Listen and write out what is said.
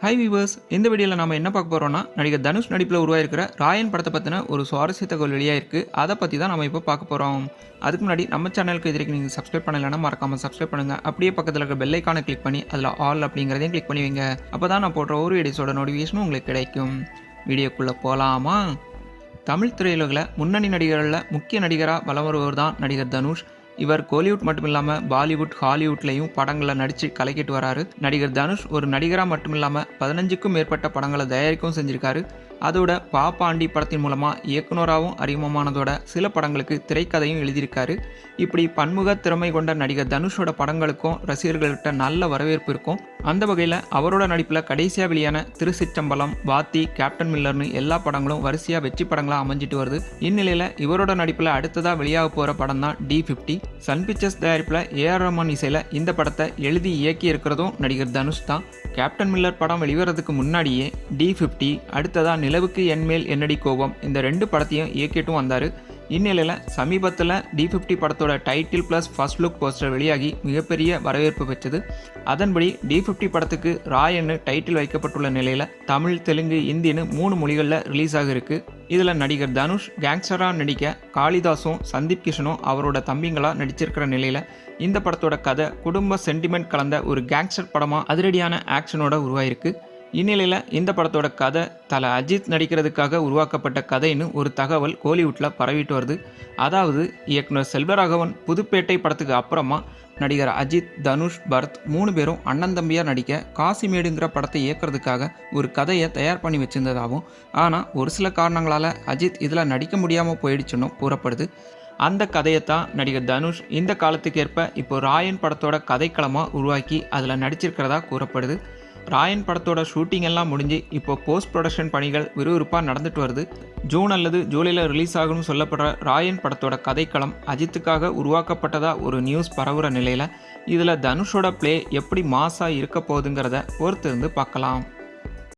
High viewers இந்த வீடியோவில் நம்ம என்ன பார்க்க போகிறோம்னா நடிகர் தனுஷ் நடிப்பில் உருவாயிருக்கிற ராயன் படத்தை பற்றின ஒரு சுவாரஸ்ய தகவல் வெளியாக இருக்குது அதை பற்றி தான் நம்ம இப்போ பார்க்க போகிறோம் அதுக்கு முன்னாடி நம்ம சேனலுக்கு இதுக்கு நீங்கள் சப்ஸ்கிரைப் பண்ணலைன்னா மறக்காமல் சப்ஸ்கிரைப் பண்ணுங்கள் அப்படியே பக்கத்தில் இருக்க பெல் கிளிக் பண்ணி அதில் ஆல் அப்படிங்கிறதையும் கிளிக் பண்ணி வைங்க. அப்போ தான் நான் போடுற ஒரு எடிசோட நோட்டிஃபிகேஷனும் உங்களுக்கு கிடைக்கும். வீடியோக்குள்ளே போகலாமா தமிழ் திரையுலகில் முன்னணி நடிகர்களில் முக்கிய நடிகராக வலம் வருவர் தான் நடிகர் தனுஷ். இவர் கோலிவுட் மட்டும் இல்லாமல் பாலிவுட் ஹாலிவுட்லேயும் படங்களில் நடித்து கலக்கிட்டு வராரு. நடிகர் தனுஷ் ஒரு நடிகராக மட்டும் இல்லாமல் பதினஞ்சுக்கும் மேற்பட்ட படங்களை தயாரிக்கவும் செஞ்சிருக்காரு. அதோட பாப்பாண்டி படத்தின் மூலமாக இயக்குனராகவும் அறிமுகமானதோட சில படங்களுக்கு திரைக்கதையும் எழுதியிருக்காரு. இப்படி பன்முக திறமை கொண்ட நடிகர் தனுஷோட படங்களுக்கும் ரசிகர்கள்கிட்ட நல்ல வரவேற்பு இருக்கும். அந்த வகையில் அவரோட நடிப்பில் கடைசியாக வெளியான திருச்சிற்றம்பலம் வாத்தி கேப்டன் மில்லர்னு எல்லா படங்களும் வரிசையாக வெற்றி படங்களாக அமைஞ்சிட்டு வருது. இந்நிலையில் இவரோட நடிப்பில் அடுத்ததாக வெளியாக போகிற படம் தான் டி ஃபிஃப்டி சன் பிக்சர்ஸ் தயாரிப்பில் ஏஆர் ரஹ்மான் இசையில் இந்த படத்தை எழுதி இயக்கி இருக்கிறதும் நடிகர் தனுஷ் தான். கேப்டன் மில்லர் படம் வெளிவரதுக்கு முன்னாடியே டி ஃபிஃப்டி அடுத்ததாக நிலவுக்கு என்மேல் என்னடி கோபம் இந்த ரெண்டு படத்தையும் இயக்கிட்டும் வந்தார். இந்நிலையில் சமீபத்தில் டி ஃபிஃப்டி படத்தோட title plus first look poster வெளியாகி மிகப்பெரிய வரவேற்பு பெற்றது. அதன்படி டி ஃபிஃப்டி படத்துக்கு ராயன்னு டைட்டில் வைக்கப்பட்டுள்ள நிலையில் தமிழ் தெலுங்கு இந்தின்னு மூணு மொழிகளில் ரிலீஸ் ஆகிருக்கு இதில் நடிகர் தனுஷ் கேங்ஸ்டராக நடிக்க காளிதாஸும் சந்தீப் கிஷனும் அவரோட தம்பிங்களாக நடிச்சிருக்கிற நிலையில் இந்த படத்தோட கதை குடும்ப சென்டிமெண்ட் கலந்த ஒரு கேங்ஸ்டர் படமாக அதிரடியான ஆக்ஷனோட உருவாயிருக்கு. இந்நிலையில் இந்த படத்தோட கதை தலை அஜித் நடிக்கிறதுக்காக உருவாக்கப்பட்ட கதைன்னு ஒரு தகவல் கோலிவுட்டில் பரவிட்டு வருது. அதாவது இயக்குனர் செல்வராகவன் புதுப்பேட்டை படத்துக்கு அப்புறமா நடிகர் அஜித் தனுஷ் பரத் மூணு பேரும் அண்ணன் தம்பியாக நடிக்க காசிமேடுங்கிற படத்தை இயக்கிறதுக்காக ஒரு கதையை தயார் பண்ணி வச்சிருந்ததாகவும் ஆனால் ஒரு சில காரணங்களால் அஜித் இதில் நடிக்க முடியாமல் போயிடுச்சுன்னு கூறப்படுது. அந்த கதையைத்தான் நடிகர் தனுஷ் இந்த காலத்துக்கேற்ப இப்போ ராயன் படத்தோட கதைக்களமாக உருவாக்கி அதில் நடிச்சிருக்கிறதா கூறப்படுது. ராயன் படத்தோட ஷூட்டிங் எல்லாம் முடிஞ்சு இப்போ போஸ்ட் ப்ரொடக்ஷன் பணிகள் விறுவிறுப்பாக நடந்துட்டு வருது. ஜூன் அல்லது ஜூலையில் ரிலீஸ் ஆகும்னு சொல்லப்படுற ராயன் படத்தோட கதைக்களம் அஜித்துக்காக உருவாக்கப்பட்டதா ஒரு நியூஸ் பரவுற நிலையில் இதில் தனுஷோட ப்ளே எப்படி மாசாக இருக்க போகுதுங்கிறத பொறுத்திருந்து பார்க்கலாம்.